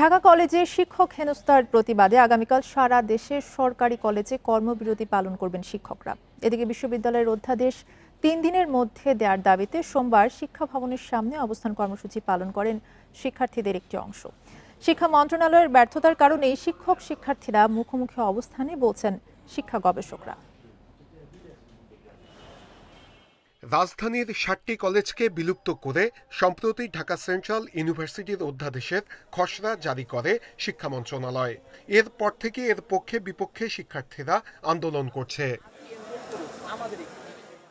ঢাকা কলেজে শিক্ষক হেনস্থার প্রতিবাদে আগামীকাল সারা দেশে সরকারি কলেজে কর্মবিরতি পালন করবেন শিক্ষকরা। এদিকে বিশ্ববিদ্যালয়ের অধ্যাদেশ তিন দিনের মধ্যে দেওয়ার দাবিতে সোমবার শিক্ষা ভবনের সামনে অবস্থান কর্মসূচি পালন করেন শিক্ষার্থীদের একটি অংশ। শিক্ষা মন্ত্রণালয়ের ব্যর্থতার কারণেই শিক্ষক শিক্ষার্থীরা মুখোমুখি অবস্থানে বলছেন শিক্ষা গবেষকরা। রাজধানীর ষাটটি কলেজকে বিলুপ্ত করে সম্প্রতি ঢাকা সেন্ট্রাল ইউনিভার্সিটির অধ্যাদেশের খসড়া জারি করে শিক্ষা মন্ত্রণালয়। এরপর থেকে এর পক্ষে বিপক্ষে শিক্ষার্থীরা আন্দোলন করছে।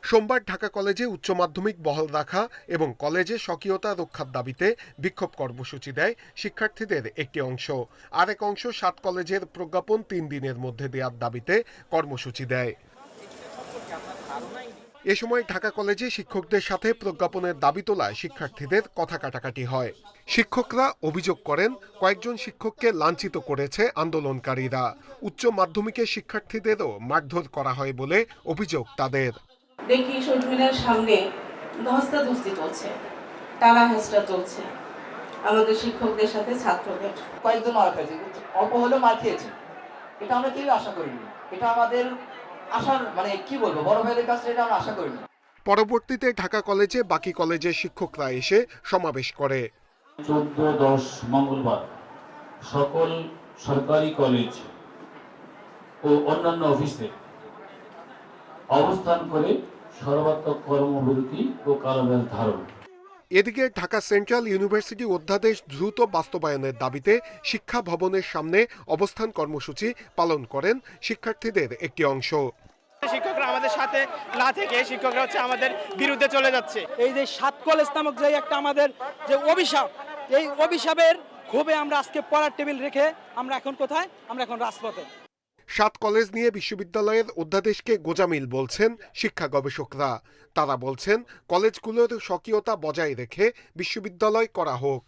সোমবার ঢাকা কলেজে উচ্চ মাধ্যমিক বহাল রাখা এবং কলেজে স্বকীয়তা রক্ষার দাবিতে বিক্ষোভ কর্মসূচি দেয় শিক্ষার্থীদের একটি অংশ। আরেক অংশ সাত কলেজের প্রজ্ঞাপন তিন দিনের মধ্যে দেওয়ার দাবিতে কর্মসূচি দেয়। এ সময় ঢাকা কলেজে শিক্ষকদের সাথে প্রজ্ঞাপনের দাবি তোলায় শিক্ষার্থীদের কথা কাটাকাটি হয়। শিক্ষকরা অভিযোগ করেন কয়েকজন শিক্ষককে লাঞ্ছিত করেছে আন্দোলনকারীরা। উচ্চ মাধ্যমিকের শিক্ষার্থীদেরও মারধর করা হয় বলে অভিযোগ তাদের। দেখি শহীদ মিনার সামনে ধস্তাধস্তি চলছে টানা হেঁচড়া চলছে। আমাদের শিক্ষকদের সাথে ছাত্রদের। কয়েকজন মার খেয়েছে অল্প হলেও মার খেয়েছে। এটা আমরা কেউ আশা করিনি। এটা আমাদের আশার মানে কি বলব বড় ভাইদের কাছে এটা আমরা আশা করিনি। পরবর্তীতে ঢাকা কলেজে বাকি কলেজের শিক্ষকরা এসে সমাবেশ করে। চোদ্দ দশ মঙ্গলবার সকল সরকারি কলেজ ও অন্যান্য অফিসে অবস্থান করে সর্বাত্মক কর্মবিরতি ও কালাব্যাস ধারণ। এদিকে ঢাকা সেন্ট্রাল ইউনিভার্সিটি অধ্যাদেশ দ্রুত বাস্তবায়নের দাবিতে শিক্ষা ভবনের সামনে অবস্থান কর্মসূচি পালন করেন শিক্ষার্থীদের একটি অংশ। শিক্ষকরা আমাদের সাথে না থেকে শিক্ষকরা হচ্ছে আমাদের বিরুদ্ধে চলে যাচ্ছে। এই যে সাত কলেজ নামক যে একটা আমাদের যে অভিশাপ এই অভিশাপের ক্ষোভে আমরা আজকে পড়ার টেবিল রেখে আমরা এখন কোথায়? আমরা এখন রাজপথে। সাত কলেজ নিয়ে বিশ্ববিদ্যালয়ের অধ্যাদেশকে গোজামিল বলছেন শিক্ষা গবেষকরা। তারা বলছেন কলেজগুলোর স্বকীয়তা বজায় রেখে বিশ্ববিদ্যালয় করা হোক।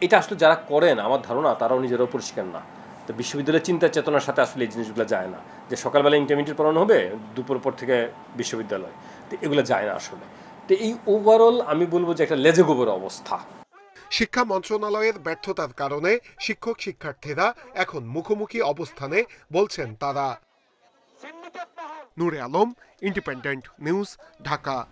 এটা আসলে যারা করেন, আমার ধারণা তারাও নিজেরাও পরিষ্কার না। তো বিশ্ববিদ্যালয়ের চিন্তা চেতনার সাথে আসলে এই জিনিসগুলো যায় না। যে সকালবেলা ইন্টারমিডিয়েট পড়ানো হবে, দুপুর পর থেকে বিশ্ববিদ্যালয়। তো এগুলো যায় না আসলে। তো এই ওভারঅল আমি বলব যে একটা লেজে গোবর অবস্থা। শিক্ষা মন্ত্রণালয়ের ব্যর্থতার কারণে শিক্ষক শিক্ষার্থীরা এখন মুখোমুখি অবস্থানে বলছেন তারা। Noore Alam independent news Dhaka.